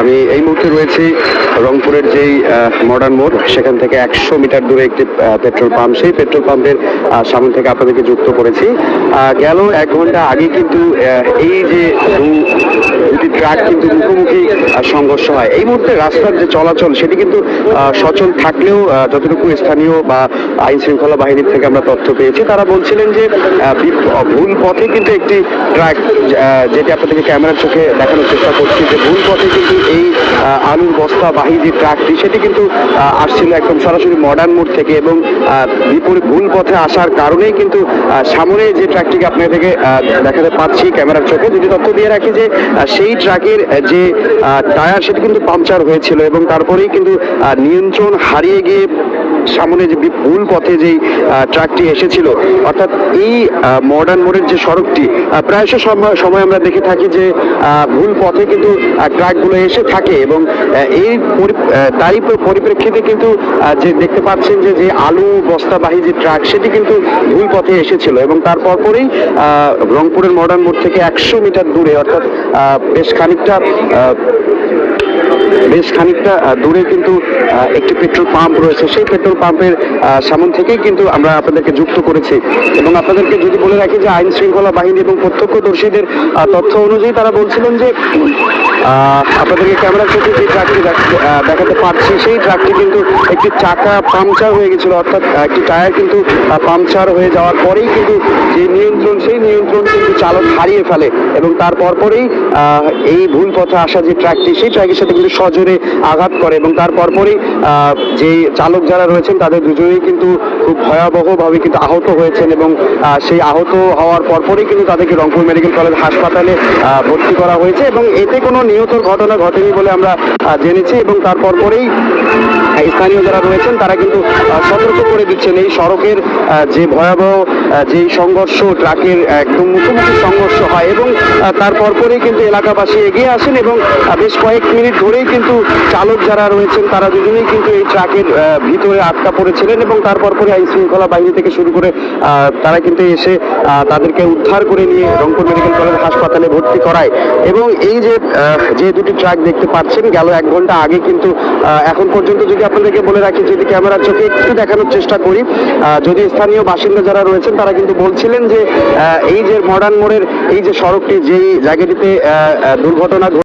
আমি এই মুহূর্তে রয়েছি রংপুরের যেই মডার্ন মোড়, সেখান থেকে একশো মিটার দূরে একটি পেট্রোল পাম্প সেই পেট্রোল পাম্পের সামনে থেকে আপনাদেরকে যুক্ত করেছি। গেল এক ঘণ্টা আগে কিন্তু এই যে দুটি ট্রাক কিন্তু মুখোমুখি সংঘর্ষ হয়। এই মুহূর্তে রাস্তার যে চলাচল, সেটি কিন্তু সচল থাকলেও যতটুকু স্থানীয় বা আইন শৃঙ্খলা বাহিনীর থেকে আমরা তথ্য পেয়েছি, তারা বলছিলেন যে ভুল পথে কিন্তু একটি ট্রাক যেটি আপনাদেরকে ক্যামেরার চোখে দেখানোর চেষ্টা করছি, যে ভুল পথে কিন্তু এই আলুর বস্তা বাহী যে ট্রাকটি সেটি কিন্তু আসছিল একদম সরাসরি মডার্ন মোড় থেকে এবং বিপরীত ভুল পথে আসার কারণেই কিন্তু সামনে যে ট্রাকটিকে আপনাদেরকে আহ, দেখাতে পাচ্ছি ক্যামেরার চোখে। যদি তথ্য দিয়ে রাখি যে সেই ট্রাকের যে টায়ার সেটি কিন্তু পাংচার হয়েছিল এবং তারপরেই কিন্তু নিয়ন্ত্রণ হারিয়ে গিয়ে সামনে যে ভুল পথে যেই ট্রাকটি এসেছিল অর্থাৎ এই মডার্ন মোড়ের যে সড়কটি প্রায়শ সময় আমরা দেখে থাকি যে ভুল পথে কিন্তু ট্রাকগুলো এসে থাকে এবং এই তারই পরিপ্রেক্ষিতে কিন্তু যে দেখতে পাচ্ছেন যে যে আলু বস্তাবাহী যে ট্রাক সেটি কিন্তু ভুল পথে এসেছিল এবং তার পরপরই আহ, রংপুরের মডার্ন মোড় থেকে একশো মিটার দূরে অর্থাৎ বেশ খানিকটা বেশ খানিকটা দূরে কিন্তু একটি পেট্রোল পাম্প রয়েছে। সেই পেট্রোল পাম্পের সামন থেকেই কিন্তু আমরা আপনাদেরকে যুক্ত করেছি। এবং আপনাদেরকে যদি বলে রাখি যে আইন শৃঙ্খলা বাহিনী এবং প্রত্যক্ষদর্শীদের তথ্য অনুযায়ী তারা বলছিলেন যে আপনাদেরকে ক্যামেরা চোখে যে ট্রাকটি দেখাতে পারছি, সেই ট্রাকটি কিন্তু একটি চাকা পাংচার হয়ে গেছিল, অর্থাৎ একটি টায়ার কিন্তু পাংচার হয়ে যাওয়ার পরেই কিন্তু যে নিয়ন্ত্রণ, সেই নিয়ন্ত্রণ কিন্তু চালক হারিয়ে ফেলে এবং তার পরপরেই এই ভুল পথে আসা যে ট্রাকটি সেই ট্রাকের সাথে কিন্তু সজোরে আঘাত করে এবং তার পরপরই যে চালক যারা রয়েছেন, তাদের দুজনেই কিন্তু খুব ভয়াবহভাবে কিন্তু আহত হয়েছেন এবং সেই আহত হওয়ার পরপরই কিন্তু তাদেরকে রংপুর মেডিকেল কলেজ হাসপাতালে ভর্তি করা হয়েছে এবং এতে কোনো নিহতর ঘটনা ঘটেনি বলে আমরা জেনেছি এবং তারপর পরেই স্থানীয় যারা রয়েছেন তারা কিন্তু সতর্ক করে দিচ্ছেন এই সড়কের যে ভয়াবহ আহ, যে সংঘর্ষ ট্রাকের একদম মুখোমুখি সংঘর্ষ হয় এবং তার পরপরই কিন্তু এলাকাবাসী এগিয়ে আসেন এবং বেশ কয়েক মিনিট ধরেই কিন্তু চালক যারা রয়েছেন তারা দুজনেই কিন্তু এই ট্রাকের ভিতরে আটকা পড়েছিলেন এবং তার পরপরই আইন শৃঙ্খলা বাহিনী থেকে শুরু করে তারা কিন্তু এসে তাদেরকে উদ্ধার করে নিয়ে রংপুর মেডিকেল কলেজ হাসপাতালে ভর্তি করায়। এবং এই যে যে দুটি ট্রাক দেখতে পাচ্ছেন গেল এক ঘণ্টা আগে কিন্তু এখন পর্যন্ত যদি আপনাদেরকে বলে রাখি যদি ক্যামেরার চোখে একটু দেখানোর চেষ্টা করি যদি স্থানীয় বাসিন্দা যারা রয়েছেন তারা কিন্তু বলছিলেন যে এই যে মডার্ন মোড়ের এই যে সড়কটি, যেই জায়গাটিতে দুর্ঘটনা ঘটে